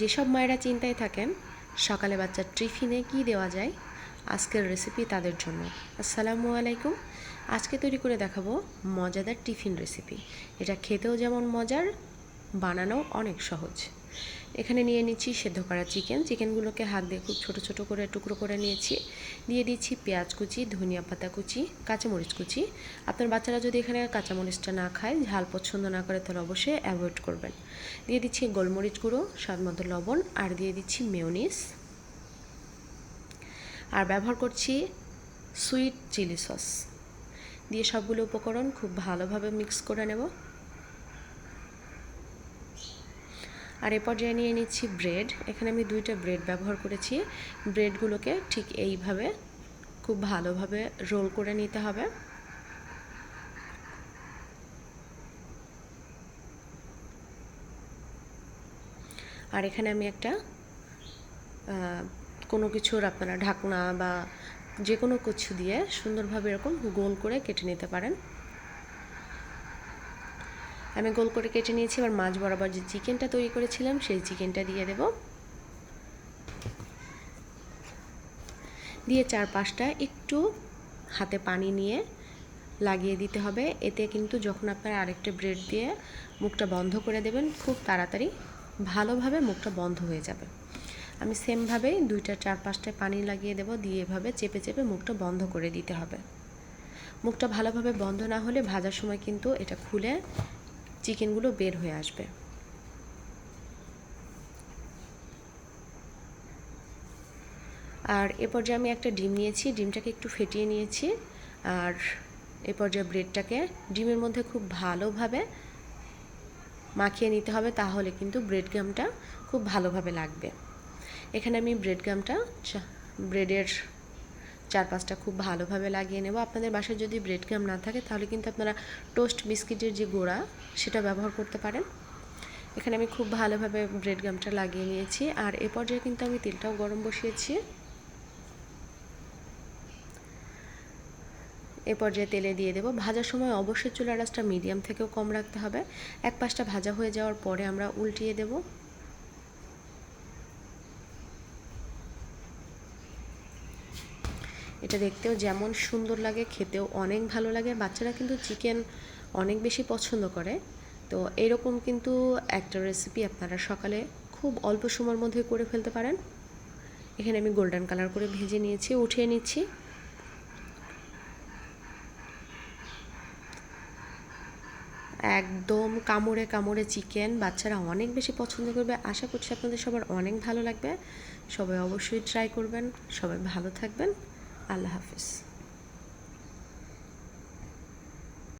যেসব মায়েরা চিন্তায় থাকেন, সকালে বাচ্চার টিফিনে কি দেওয়া যায়, আজকের রেসিপি তাদের জন্য। আসসালামু আলাইকুম। আজকে তৈরি করে দেখাবো মজাদার টিফিন রেসিপি এটা খেতেও যেমন মজার বানানো অনেক সহজ। এখানে নিয়ে নিচ্ছি সেদ্ধ করা চিকেন। চিকেনগুলোকে হাত দিয়ে খুব ছোট ছোট করে টুকরো করে নিয়েছি। দিয়ে দিচ্ছি পেঁয়াজ কুচি, ধনিয়া পাতা কুচি, কাঁচামরিচ কুচি। আপনার বাচ্চারা যদি এখানে কাঁচামরিচটা না খায়, ঝাল পছন্দ না করে, তাহলে অবশ্যই অ্যাভয়েড করবেন। দিয়ে দিচ্ছি গোলমরিচ গুঁড়ো, স্বাদ মতো লবণ, আর দিয়ে দিচ্ছি মেয়নিস আর ব্যবহার করছি সুইট চিলি সস দিয়ে সবগুলো উপকরণ খুব ভালোভাবে মিক্স করে নেব। আর এ পর্যায়ে নিয়ে নিচ্ছি ব্রেড। এখানে আমি দুইটা ব্রেড ব্যবহার করেছি। ব্রেডগুলোকে ঠিক এইভাবে খুব ভালোভাবে রোল করে নিতে হবে। আর এখানে আমি একটা কোনো কিছুর আপনারা ঢাকনা বা যে কোনো কিছু দিয়ে সুন্দরভাবে এরকম গোল করে কেটে নিতে পারেন। আমি গোল করে কেটে নিয়েছি, এবার মাছ বরাবর যে চিকেনটা তৈরি করেছিলাম, সেই চিকেনটা দিয়ে দেব। দিয়ে চার পাঁচটা একটু হাতে পানি নিয়ে লাগিয়ে দিতে হবে। এতে কিন্তু যখন আপনারা আরেকটা ব্রেড দিয়ে মুখটা বন্ধ করে দেবেন, খুব তাড়াতাড়ি ভালোভাবে মুখটা বন্ধ হয়ে যাবে। আমি সেমভাবেই দুইটা চার পাঁচটায় পানি লাগিয়ে দেব, দিয়ে এভাবে চেপে চেপে মুখটা বন্ধ করে দিতে হবে। মুখটা ভালোভাবে বন্ধ না হলে ভাজার সময় কিন্তু এটা খুলে চিকেনগুলো বের হয়ে আসবে। আর এ পর্যায়ে আমি একটা ডিম নিয়েছি, ডিমটাকে একটু ফেটিয়ে নিয়েছি। আর এ পর্যায়ে ব্রেডটাকে ডিমের মধ্যে খুব ভালোভাবে মাখিয়ে নিতে হবে, তাহলে কিন্তু ব্রেড গামটা খুব ভালোভাবে লাগবে। এখানে আমি ব্রেড গামটা ব্রেডের চার পাঁচটা খুব ভালোভাবে লাগিয়ে নেব। আপনাদের বাসায় যদি ব্রেড গাম না থাকে, তাহলে কিন্তু আপনারা টোস্ট বিস্কিটের যে গোড়া, সেটা ব্যবহার করতে পারেন। এখানে আমি খুব ভালোভাবে ব্রেড গামটা লাগিয়ে নিয়েছি। আর এ পর্যায়ে কিন্তু আমি তেলটাও গরম বসিয়েছি। এ পর্যায়ে তেলে দিয়ে দেবো। ভাজার সময় অবশ্যই চুলার আঁচটা মিডিয়াম থেকেও কম রাখতে হবে। এক পাশটা ভাজা হয়ে যাওয়ার পরে আমরা উল্টিয়ে দেবো। এটা দেখতেও যেমন সুন্দর লাগে, খেতেও অনেক ভালো লাগে। বাচ্চারা কিন্তু চিকেন অনেক বেশি পছন্দ করে। তো এরকম কিন্তু একটা রেসিপি আপনারা সকালে খুব অল্প সময়ের মধ্যে করে ফেলতে পারেন। এখানে আমি গোল্ডেন কালার করে ভেজে নিয়েছি, উঠিয়ে নিচ্ছি। একদম কামড়ে কামড়ে চিকেন বাচ্চারা অনেক বেশি পছন্দ করবে। আশা করছি আপনাদের সবার অনেক ভালো লাগবে। সবাই অবশ্যই ট্রাই করবেন। সবাই ভালো থাকবেন। আল্লাহ হাফিজ।